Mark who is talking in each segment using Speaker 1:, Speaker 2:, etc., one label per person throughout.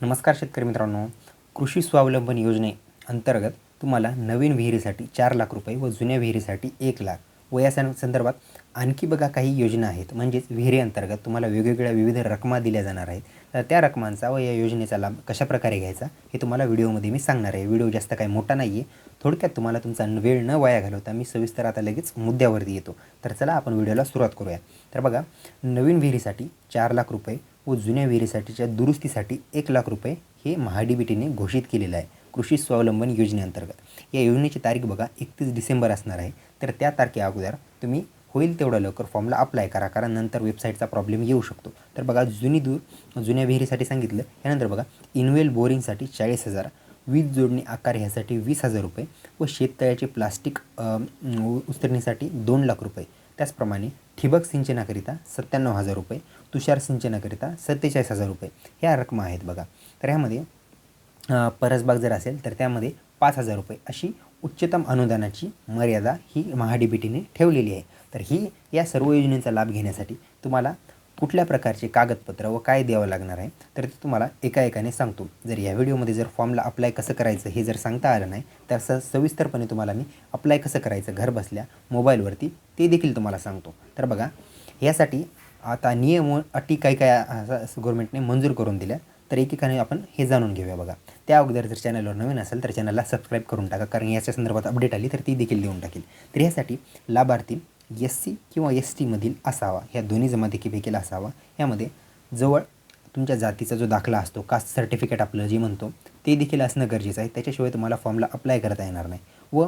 Speaker 1: नमस्कार शेतकरी मित्रांनो. कृषी स्वावलंबन योजने अंतर्गत तुम्हाला नवीन विहिरीसाठी चार लाख रुपये व जुन्या विहिरीसाठी एक लाख. व या संदर्भात आणखी बघा काही योजना आहेत. म्हणजेच विहिरी अंतर्गत तुम्हाला वेगवेगळ्या विविध रकमा दिल्या जाणार आहेत. तर त्या रकमांचा व या योजनेचा लाभ कशाप्रकारे घ्यायचा हे तुम्हाला व्हिडिओमध्ये मी सांगणार आहे. व्हिडिओ जास्त काही मोठा नाही आहे थोडक्यात तुम्हाला तुमचा वेळ न वाया घालवता मी सविस्तर आता लगेच मुद्द्यावरती येतो. तर चला आपण व्हिडिओला सुरुवात करूया. तर बघा नवीन विहिरीसाठी चार लाख रुपये व जुन्या विहिरीसाठीच्या दुरुस्तीसाठी एक लाख रुपये हे महाडीबीटीने घोषित केलेलं आहे कृषी स्वावलंबन योजनेअंतर्गत. या योजनेची तारीख बघा एकतीस डिसेंबर असणार आहे. तर त्या तारखे अगोदर तुम्ही होईल तेवढं लवकर फॉर्मला अप्लाय करा कारण नंतर वेबसाईटचा प्रॉब्लेम येऊ शकतो. तर बघा जुनी दूर जुन्या विहिरीसाठी सांगितलं यानंतर बघा इनवेल बोरिंगसाठी चाळीस हजार वीज जोडणी आकार ह्यासाठी वीस हजार रुपये व शेततळ्याचे प्लास्टिक उतरणीसाठी दोन लाख रुपये. त्याचप्रमाणे ठिबक सिंचनाकरिता सत्त्याण्णव हजार रुपये तुषार सिंचनाकरिता सत्तेचाळीस हजार रुपये ह्या रकमा आहेत बघा. तर ह्यामध्ये परसबाग जर असेल तर त्यामध्ये पाच हजार रुपये अशी उच्चतम अनुदानाची मर्यादा ही महाडीबीटीने ठेवलेली आहे. तर ही या सर्व योजनेचा लाभ घेण्यासाठी तुम्हाला कुठल्या प्रकारचे कागदपत्र व काय द्यावं लागणार आहे तर ते तुम्हाला एका एकाने सांगतो. जर या व्हिडिओमध्ये जर फॉर्मला अप्लाय कसं करायचं हे जर सांगता आलं नाही तर स सविस्तरपणे तुम्हाला मी अप्लाय कसं करायचं घर बसल्या मोबाईलवरती ते देखील तुम्हाला सांगतो. तर बघा यासाठी आता नियम व अटी काय काय गव्हर्मेंटने मंजूर करून दिल्या तर एकेकाने आपण हे जाणून घेऊया बघा. त्या अगोदर जर चॅनलवर नवीन असेल तर चॅनलला सबस्क्राईब करून टाका कारण याच्या संदर्भात अपडेट आली तर ती देखील देऊन टाकेल. तर यासाठी लाभार्थी एस सी किंवा एस टीमधील असावा ह्या दोन्ही जमातीपैकी असावा यामध्ये जवळ तुमच्या जातीचा जो दाखला असतो कास्ट सर्टिफिकेट आपलं जे म्हणतो ते देखील असणं गरजेचं आहे. त्याच्याशिवाय तुम्हाला फॉर्मला अप्लाय करता येणार नाही. व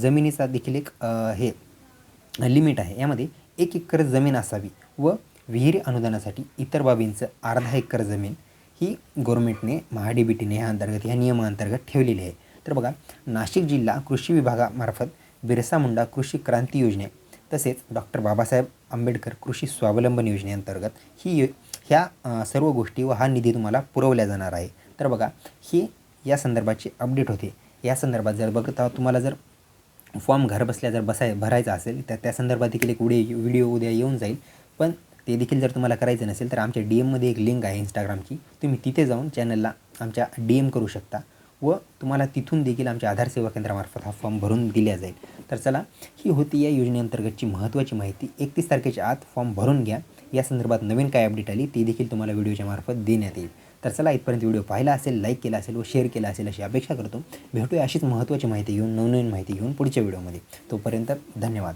Speaker 1: जमिनीचा देखील एक हे लिमिट आहे. यामध्ये एक एकर जमीन असावी व विहिरी अनुदानासाठी इतर बाबींचं अर्धा एकर जमीन ही गव्हर्मेंटने महाडीबीटीने ह्या अंतर्गत ह्या नियमाअंतर्गत ठेवलेली आहे. तर बघा नाशिक जिल्हा कृषी विभागामार्फत बिरसा मुंडा कृषी क्रांती योजने तसेच डॉक्टर बाबासाहेब आंबेडकर कृषी स्वावलंबन योजनेअंतर्गत ही यो ह्या सर्व गोष्टी व हा निधी तुम्हाला पुरवल्या जाणार आहे. तर बघा ही या संदर्भाची अपडेट होते. या संदर्भात जर बघत आहोत तुम्हाला जर फॉर्म घरबसल्या जर बसाय भरायचा असेल तर त्या संदर्भात देखील एक उडे व्हिडिओ उद्या येऊन जाईल. पण ते देखील जर तुम्हाला करायचं नसेल तर आमच्या डी एममध्ये एक लिंक आहे इंस्टाग्रामची तुम्ही तिथे जाऊन चॅनलला आमच्या डी एम करू शकता. व तुम्हाला तिथून देखील आमच्या आधार सेवा केंद्रामार्फत हा फॉर्म भरून दिला जाईल. तर चला ही होती या योजनेअंतर्गतची महत्त्वाची माहिती. एकतीस तारखेच्या आत फॉर्म भरून घ्या. या संदर्भात नवीन काय अपडेट आली ती देखील तुम्हाला व्हिडिओच्या मार्फत देण्यात येईल. तर चला इथपर्यंत व्हिडिओ पाहिला असेल लाईक केला असेल व शेअर केला असेल अशी अपेक्षा करतो. भेटूया अशीच महत्त्वाची माहिती घेऊन नवनवीन माहिती घेऊन पुढच्या व्हिडिओमध्ये. तोपर्यंत धन्यवाद.